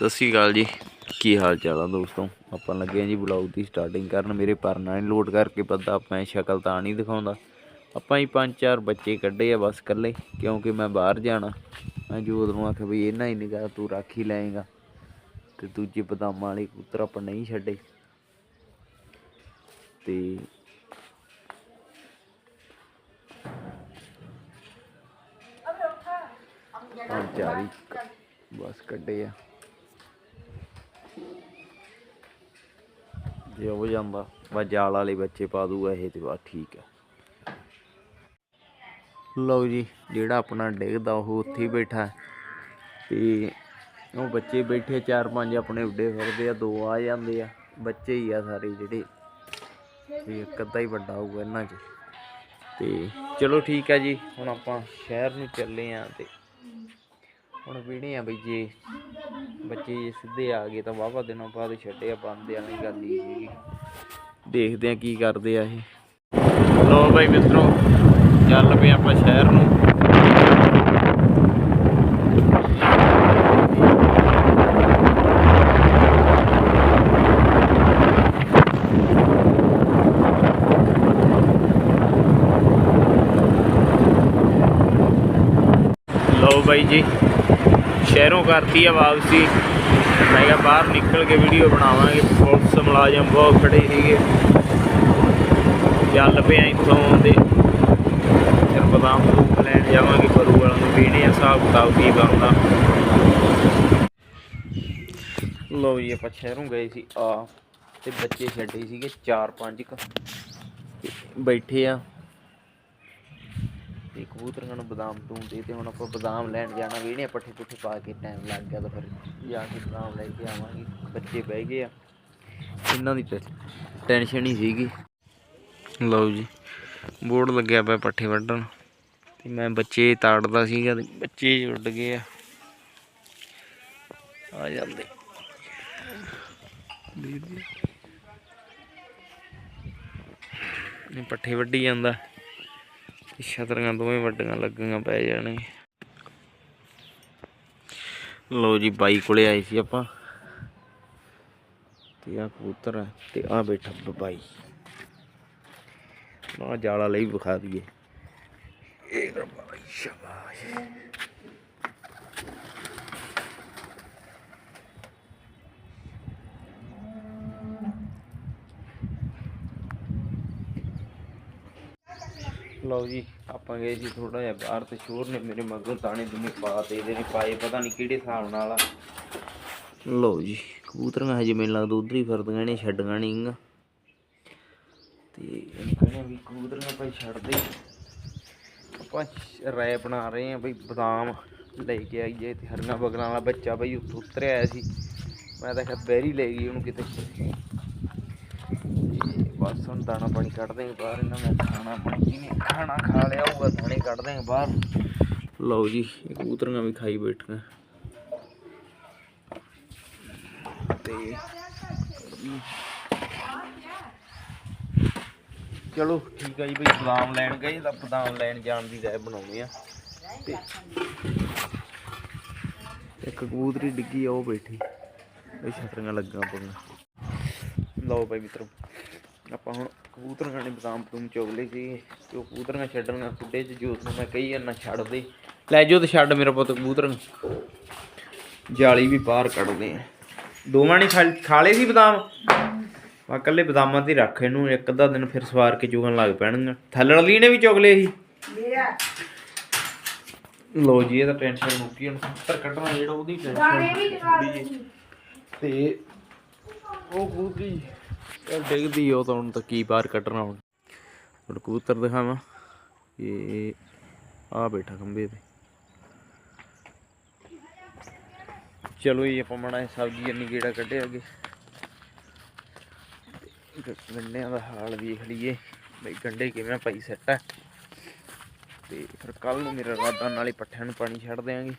ਸਤਿ ਸ਼੍ਰੀ ਅਕਾਲ ਜੀ। ਕੀ ਹਾਲ ਚਾਲ ਆ ਦੋਸਤੋ? ਆਪਾਂ ਲੱਗੇ ਆ ਜੀ ਬਲੌਗ ਦੀ ਸਟਾਰਟਿੰਗ ਕਰਨ। ਮੇਰੇ ਪਰਨਾ ਨਹੀਂ ਲੋਡ ਕਰਕੇ ਪਤਾ ਆਪਾਂ ਸ਼ਕਲ ਤਾਂ ਨਹੀਂ ਦਿਖਾਉਂਦਾ। ਆਪਾਂ ਹੀ ਪੰਜ ਚਾਰ ਬੱਚੇ ਕੱਢੇ ਆ ਬਸ ਇਕੱਲੇ, ਕਿਉਂਕਿ ਮੈਂ ਬਾਹਰ ਜਾਣਾ। ਮੈਂ ਜੋਤ ਨੂੰ ਆਖਿਆ ਵੀ ਇਹਨਾਂ ਹੀ ਨਿਗਾਹ ਤੂੰ ਰੱਖ ਹੀ ਲਏਗਾ। ਤੇ ਦੂਜੇ ਬਦਾਮਾਂ ਵਾਲੇ ਕਬੂਤਰ ਆਪਾਂ ਨਹੀਂ ਛੱਡੇ। ਤੇ ਪੰਜ ਚਾਰ ਹੀ ਬਸ ਕੱਢੇ ਆ। ਜੇ ਹੋ ਜਾਂਦਾ। ਬਸ ਜਾਲ ਵਾਲੇ ਬੱਚੇ ਪਾ ਦੂਗਾ, ਇਹ ਤੇ ਬਸ ਠੀਕ ਆ। ਲਓ ਜੀ, ਜਿਹੜਾ ਆਪਣਾ ਡਿੱਗਦਾ, ਉਹ ਉੱਥੇ ਹੀ ਬੈਠਾ। ਹੈ। ਤੇ ਉਹ ਬੱਚੇ ਬੈਠੇ, ਚਾਰ ਪੰਜ ਆਪਣੇ ਉੱਡੇ ਫਿਰਦੇ ਆ, ਦੋ ਆ ਜਾਂਦੇ ਆ। ਬੱਚੇ ਹੀ ਆ ਸਾਰੇ ਜਿਹੜੇ। ਤੇ ਇੱਕ ਅੱਧਾ ਹੀ ਵੱਡਾ ਹੋਊਗਾ ਇਹਨਾਂ 'ਚ। ਤੇ ਚਲੋ ਠੀਕ ਹੈ ਜੀ, ਹੁਣ ਆਪਾਂ ਸ਼ਹਿਰ ਨੂੰ ਚੱਲੇ ਆ ਤੇ ਹੁਣ ਵੀਣੇ ਆ ਬਈ ਜੇ ਬੱਚੇ ਜੇ ਸਿੱਧੇ ਆ ਗਏ ਤਾਂ ਵਾਹਵਾ ਦਿਨੋਂ ਬਾਅਦ ਛੱਡੇ ਆ ਬੰਦੇ ਵਾਲੀ ਗੱਲ ਹੀ ਸੀਗੀ ਦੇਖਦੇ ਆ ਕੀ ਕਰਦੇ ਆ ਇਹ। ਲੋ ਬਈ ਮਿੱਤਰੋ, ਚੱਲ ਪਏ ਆਪਾਂ ਸ਼ਹਿਰ ਨੂੰ। ਲਓ ਬਾਈ ਜੀ। ਸ਼ਹਿਰੋਂ ਕਰਤੀ ਆ ਵਾਪਸੀ। ਮੈਂ ਕਿਹਾ ਬਾਹਰ ਨਿਕਲ ਕੇ ਵੀਡੀਓ ਬਣਾਵਾਂਗੇ। ਪੁਲਿਸ ਮੁਲਾਜ਼ਮ ਬਹੁਤ ਖੜੇ ਸੀਗੇ। ਚੱਲ ਪਿਆ ਇੱਥੋਂ ਦੇ ਫਿਰ ਬਦਾਮ ਬਦੂਮ ਲੈਣ ਜਾਵਾਂਗੇ ਬਰੂ ਵਾਲਾ ਨੂੰ ਪੀਣੇ ਆ, ਹਿਸਾਬ ਕਿਤਾਬ ਕੀ ਬਣਦਾ। ਲਓ ਜੀ, ਆਪਾਂ ਸ਼ਹਿਰੋਂ ਗਏ ਸੀ, ਆ। ਤੇ ਬੱਚੇ ਛੱਡੇ ਸੀਗੇ 4-5 ਬੈਠੇ ਆ। ਤੇ ਕਬੂਤਰਾਂ ਨੂੰ ਬਦਾਮ ਤੂੰ ਦੇ ਤੇ ਹੁਣ ਆਪਾਂ ਬਦਾਮ ਲੈਣ ਜਾਣਾ ਵੀ ਇਹਨੇ ਪੱਠੇ ਪੁੱਠੇ ਪਾ ਕੇ ਟਾਈਮ ਲੱਗ ਗਿਆ ਤਾਂ ਫਿਰ ਜਾ ਕੇ ਬਦਾਮ ਲੈ ਕੇ ਆਵਾਂਗੇ। ਬੱਚੇ ਬਹਿ ਗਏ ਆ। ਇਹਨਾਂ ਦੀ ਟੈਨਸ਼ਨ ਹੀ ਸੀਗੀ। ਲਓ ਜੀ, ਬੋਰਡ ਲੱਗਿਆ ਪਿਆ ਪੱਠੇ ਵੱਢਣ। ਤੇ ਮੈਂ ਬੱਚੇ ਤਾੜਦਾ ਸੀਗਾ ਤੇ ਬੱਚੇ ਉੱਡ ਗਏ ਆ। ਆ ਜਾਂਦੇ। ਇਹ ਪੱਠੇ ਵੱਢੀ ਜਾਂਦਾ। ਛਤਰੀਆਂ ਦੋਵੇਂ ਵੱਡੀਆਂ ਲੱਗੀਆਂ ਪੈ ਜਾਣੇ ਲੋ ਜੀ, ਬਾਈ ਕੋਲੇ ਆਏ ਸੀ ਆਪਾਂ। ਤੇ ਆ ਕਬੂਤਰ ਹੈ ਤੇ ਆ ਬੈਠਾ ਬਾਈ। ਨਾ ਜਾਲਾ ਲਈ ਵਿਖਾ ਦਈਏ। ਇਹ ਰ ਸ਼ਾਬਾਸ਼। ਲਓ ਜੀ, ਆਪਾਂ ਗਏ ਸੀ ਥੋੜਾ ਜਿਹਾ ਬਾਹਰ ਤੇ ਸ਼ੋਰ ਨੇ ਮੇਰੇ ਮਗਰੋਂ ਤਾਣੇ ਦੁਨੇ ਪਾ ਤੇ ਇਹਦੇ ਨੇ ਪਾਏ, ਪਤਾ ਨਹੀਂ ਕਿਹੜੇ ਹਿਸਾਬ ਨਾਲ ਆ। ਲਓ ਜੀ, ਕਬੂਤਰੀਆਂ ਹਜੇ ਮੈਨੂੰ ਲੱਗਦਾ ਉਧਰ ਹੀ ਫਿਰਦੀਆਂ ਨੇ, ਛੱਡੀਆਂ ਨਹੀਂ ਤੇ ਇਹਨੂੰ ਕਹਿੰਦੇ ਵੀ ਕਬੂਤਰੀਆਂ ਭਾਈ ਛੱਡ ਦੇ ਆਪਾਂ ਰਾਇ ਬਣਾ ਰਹੇ ਆ ਬਈ ਬਦਾਮ ਲੈ ਕੇ ਆਈਏ ਤੇ ਹਰੀਆਂ ਬਗਲਾਂ ਵਾਲਾ ਬੱਚਾ ਬਈ ਉੱਤੋਂ ਉਤਰਿਆ ਆਇਆ ਸੀ। ਮੈਂ ਤਾਂ ਕਿਹਾ ਬੈਰੀ ਲੈ ਗਈ ਉਹਨੂੰ ਕਿਤੇ। ਬਸ ਹੁਣ ਦਾਣਾ ਪਾਣੀ ਕੱਢਦੇ ਹਾਂ ਬਾਹਰ, ਇਹਨਾਂ ਨੇ ਖਾਣਾ ਪਾਣੀ ਨੇ, ਖਾਣਾ ਖਾ ਲਿਆ ਹੋਊਗਾ, ਦਾਣੇ ਕੱਢਦੇ ਹਾਂ ਬਾਹਰ। ਲਓ ਜੀ, ਇਹ ਕਬੂਤਰੀਆਂ ਵੀ ਖਾਈ ਬੈਠੀਆਂ। ਤੇ ਚਲੋ, ਠੀਕ ਆ ਜੀ ਬਈ, ਬਦਾਮ ਲੈਣ ਗਏ, ਤਾਂ ਬਦਾਮ ਲੈਣ ਜਾਣ ਦੀ ਰਾਇ ਬਣਾਉਣੀ ਆ। ਤੇ ਇੱਕ ਕਬੂਤਰੀ ਡਿੱਗੀ ਆ, ਉਹ ਬੈਠੀ। ਇਹ ਛਤਰੀਆਂ ਲੱਗਾਂ ਪਈਆਂ। ਲਓ ਬਾਈ ਮਿੱਤਰੋ ਆਪਾਂ ਹੁਣ ਕਬੂਤਰਾਂ ਨੇ ਬਦਾਮ ਬਦੂਮ ਚੁਗ ਲਏ ਸੀ ਤੇ ਉਹ ਕਬੂਤਰਾਂ ਛੱਡਣੀਆਂ ਖੁੱਡੇ 'ਚ ਜੋਤ ਨੂੰ ਮੈਂ ਕਹੀ ਜਾਂਦਾ ਛੱਡ ਦੇ। ਲੈ ਜੋ ਤੇ ਛੱਡ ਮੇਰਾ ਪੁੱਤ ਕਬੂਤਰ ਜਾਲੀ ਵੀ ਬਾਹਰ ਕੱਢਦੇ ਆ। ਦੋਵਾਂ ਨੇ ਖਾ- ਖਾ ਲਏ ਸੀ ਬਦਾਮ? ਆ ਕੱਲੇ ਬਦਾਮਾਂ ਤੇ ਰੱਖ ਇਹਨੂੰ ਇੱਕ ਅੱਧਾ ਦਿਨ ਫਿਰ ਸਵਾਰ ਕੇ ਚੁਗਣ ਲੱਗ ਪੈਣਗੇ। ਥੱਲੜ ਵਾਲੀ ਨੇ ਵੀ ਚੁਗ ਲਏ ਸੀ। ਲੋ ਜੀ ਇਹ ਤਾਂ ਟੈਨਸ਼ਨ ਮੁੱਕੀ ਹੁਣ ਸੱਤਰ ਕੱਢਣਾ ਜਿਹੜਾ ਉਹਦੀ ਟੈਨਸ਼ਨ ਤੇ ਉਹ ਕਬੂਤਰੀ ਇਹ ਡਿੱਗਦੀ ਉਹ ਤਾਂ ਹੁਣ ਤਾਂ ਕੀ ਬਾਹਰ ਕੱਢਣਾ ਹੁਣ। ਹੁਣ ਕਬੂਤਰ ਦਿਖਾਵਾਂ। ਇਹ ਆ ਬੈਠਾ ਖੰਬੇ ਤੇ। ਚਲੋ ਜੀ, ਆਪਾਂ ਮਣਾ ਸਬਜ਼ੀ ਇੰਨੀ ਗੇੜਾ ਕੱਢਿਆ ਅੱਗੇ। ਗੰਡਿਆਂ ਦਾ ਹਾਲ ਵੇਖ ਲਈਏ। ਬਈ ਗੰਡੇ ਕਿਵੇਂ ਪਾਈ ਸੈੱਟ ਹੈ ਤੇ ਫਿਰ ਕੱਲ ਨੂੰ ਮੇਰਾ ਰਾਦਾ ਨਾਲੇ ਪੱਠਿਆਂ ਨੂੰ ਪਾਣੀ ਛੱਡ ਦਿਆਂਗੇ।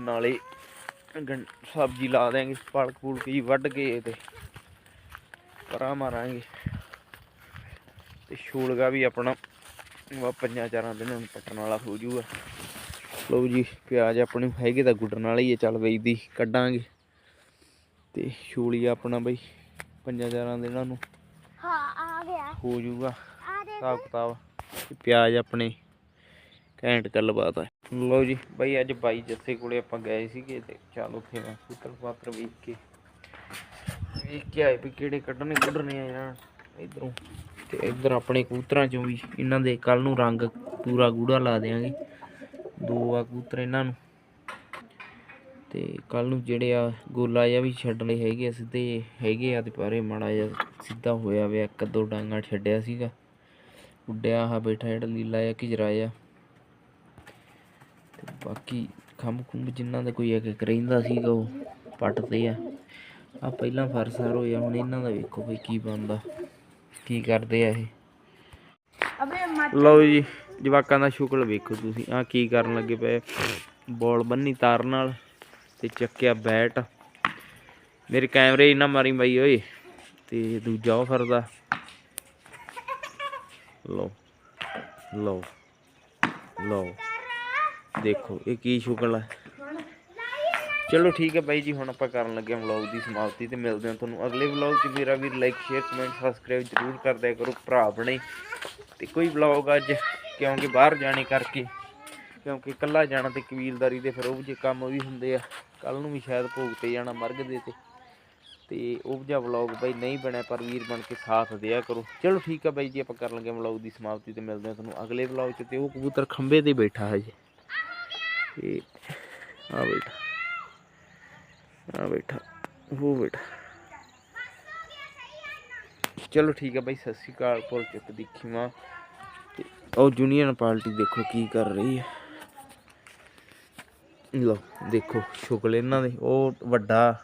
ਨਾਲੇ ਗੰ- ਸਬਜ਼ੀ ਲਾ ਦਿਆਂਗੇ। ਪਾਲਕ ਪੂਲਕ ਜੀ ਵੱਢ ਕੇ ਤੇ ਪਰਾਂ ਮਾਰਾਂਗੇ। ਤੇ ਛੋਲਗਾ ਵੀ ਆਪਣਾ ਵਾ ਪੰਜਾਂ ਚਾਰਾਂ ਦਿਨਾਂ ਨੂੰ ਪੱਟਣ ਵਾਲਾ ਹੋ ਜਾਊਗਾ ਲਓ ਜੀ ਪਿਆਜ਼ ਆਪਣੇ ਹੈਗੇ ਤਾਂ ਗੁੱਡਣ ਵਾਲੇ ਹੀ ਚੱਲ ਬਈ ਦੀ ਕੱਢਾਂਗੇ। ਤੇ ਛੂਲੀ ਆਪਣਾ ਬਈ ਪੰਜਾਂ ਚਾਰਾਂ ਦਿਨਾਂ ਨੂੰ ਹਾਂ ਆ ਗਿਆ। ਹੋ ਜਾਊਗਾ ਆ ਦੇ ਹਿਸਾਬ ਕਿਤਾਬ ਪਿਆਜ਼ ਆਪਣੇ ਘੈਂਟ ਗੱਲਬਾਤ ਹੈ ਲਓ ਜੀ ਬਈ ਅੱਜ ਬਾਈ ਜੱਸੇ ਕੋਲੇ ਆਪਾਂ ਗਏ ਸੀਗੇ ਤੇ ਚੱਲ ਮੈਂ ਸੂਤਰ ਪਾਤਰ ਵੇਖ ਕੇ ਵੇਖ ਕੇ ਆਏ ਵੀ ਕਿਹੜੇ ਕੱਢਣੇ ਕੱਢਣੇ ਆ ਯਾਰ, ਇਧਰੋਂ। ਤੇ ਇਧਰ ਆਪਣੇ ਕਬੂਤਰਾਂ ਚੋਂ ਵੀ ਇਹਨਾਂ ਦੇ ਕੱਲ ਨੂੰ ਰੰਗ ਪੂਰਾ ਗੂੜਾ ਲਾ ਦੇਾਂਗੇ ਦੋ ਆ ਕਬੂਤਰ ਇਹਨਾਂ ਨੂੰ। ਤੇ ਕੱਲ ਨੂੰ ਜਿਹੜੇ ਆ ਗੋਲਾ ਜਿਹਾ ਵੀ ਛੱਡਣੇ ਹੈਗੇ ਆ, ਸਿੱਧੇ ਹੈਗੇ ਆ ਤੇ ਪਾਰੇ ਮਾੜਾ ਜਿਹਾ ਸਿੱਧਾ ਹੋਇਆ ਵੇ, ਇੱਕ ਦੋ ਡਾਂਗਾ ਛੱਡਿਆ ਸੀਗਾ। ਉੱਡਿਆ ਆ ਬੈਠਾ ਜਿਹੜਾ ਲੀਲਾ ਆ ਘਿਜਰਾ ਆ ਤੇ ਬਾਕੀ ਖੰਭ ਖੁੰਭ ਜਿਨ੍ਹਾਂ ਦਾ ਕੋਈ ਇੱਕ ਇੱਕ ਰਹਿੰਦਾ ਸੀਗਾ ਉਹ ਪੱਟਦੇ ਆ। ਆ ਪਹਿਲਾਂ ਫਰਸਾਰ ਹੋਇਆ ਹੁਣ ਇਹਨਾਂ ਦਾ ਵੇਖੋ ਬਈ ਕੀ ਬਣਦਾ ਕੀ ਕਰਦੇ ਆ ਇਹ। ਲਓ ਜੀ ਜਵਾਕਾਂ ਦਾ ਸ਼ੁਕਲ ਵੇਖੋ ਤੁਸੀਂ ਆ ਕੀ ਕਰਨ ਲੱਗੇ ਪਏ ਬੋਲ ਬੰਨੀ ਤਾਰ ਨਾਲ ਤੇ ਚੱਕਿਆ ਬੈਟ। ਮੇਰੇ ਕੈਮਰੇ ਹੀ ਨਾ ਮਾਰੀ ਬਾਈ ਓਏ ਤੇ ਦੂਜਾ ਉਹ ਫਰਦਾ ਲਓ ਲਓ ਲਓ। ਦੇਖੋ ਇਹ ਕੀ ਸ਼ੁਕਲ ਹੈ ਚਲੋ ਠੀਕ ਹੈ ਬਾਈ ਜੀ, ਹੁਣ ਆਪਾਂ ਕਰਨ ਲੱਗੇ ਹਾਂ ਵਲੌਗ ਦੀ ਸਮਾਪਤੀ ਤੇ ਮਿਲਦੇ ਹਾਂ ਤੁਹਾਨੂੰ ਅਗਲੇ ਵਲੌਗ 'ਚ। ਮੇਰਾ ਵੀਰ ਲਾਈਕ ਸ਼ੇਅਰ ਕਮੈਂਟ ਸਬਸਕ੍ਰਾਈਬ ਜ਼ਰੂਰ ਕਰ ਦਿਆ ਕਰੋ ਭਰਾ ਬਣੇ ਤੇ ਕੋਈ ਵਲੌਗ ਅੱਜ, ਕਿਉਂਕਿ ਬਾਹਰ ਜਾਣੇ ਕਰਕੇ, ਕਿਉਂਕਿ ਇਕੱਲਾ ਜਾਣਾ ਤੇ ਕਬੀਲਦਾਰੀ ਦੇ ਫਿਰ ਉਹ ਜੇ ਕੰਮ ਵੀ ਹੁੰਦੇ ਆ। ਕੱਲ ਨੂੰ ਵੀ ਸ਼ਾਇਦ ਭੋਗ ਤੇ ਜਾਣਾ ਮਰਗ ਦੇ ਤੇ। ਤੇ ਉਹ ਜਿਹਾ ਵਲੌਗ ਬਾਈ ਨਹੀਂ ਬਣਿਆ, ਪਰ ਵੀਰ ਬਣ ਕੇ ਸਾਥ ਦਿਆ ਕਰੋ। ਚਲੋ ਠੀਕ ਆ ਬਾਈ ਜੀ, ਆਪਾਂ ਕਰਨ ਲੱਗੇ ਵਲੌਗ ਦੀ ਸਮਾਪਤੀ ਤੇ ਮਿਲਦੇ ਹਾਂ ਤੁਹਾਨੂੰ ਅਗਲੇ ਵਲੌਗ 'ਚ। ਤੇ ਉਹ ਕਬੂਤਰ ਖੰਬੇ ਤੇ ਬੈਠਾ ਹਜੇ। ਤੇ ਆ ਬੈਠਾ। ਆ ਬੈਠਾ, ਉਹ ਬੈਠਾ। ਚਲੋ ਠੀਕ ਹੈ ਬਾਈ, ਸਤਿ ਸ਼੍ਰੀ ਅਕਾਲ ਭੁੱਲ ਚੁੱਕ ਦੇਖੀ ਮਾਂ ਉਹ ਜੂਨੀਅਰ ਪਾਰਟੀ ਦੇਖੋ ਕੀ ਕਰ ਰਹੀ ਹੈ ਲੋ ਦੇਖੋ, ਸ਼ੁਕਲ ਇਹਨਾਂ ਦੇ, ਉਹ ਵੱਡਾ,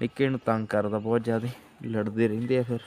ਨਿੱਕੇ ਨੂੰ ਤੰਗ ਕਰਦਾ ਬਹੁਤ ਜ਼ਿਆਦਾ, ਲੜਦੇ ਰਹਿੰਦੇ ਆ ਫਿਰ।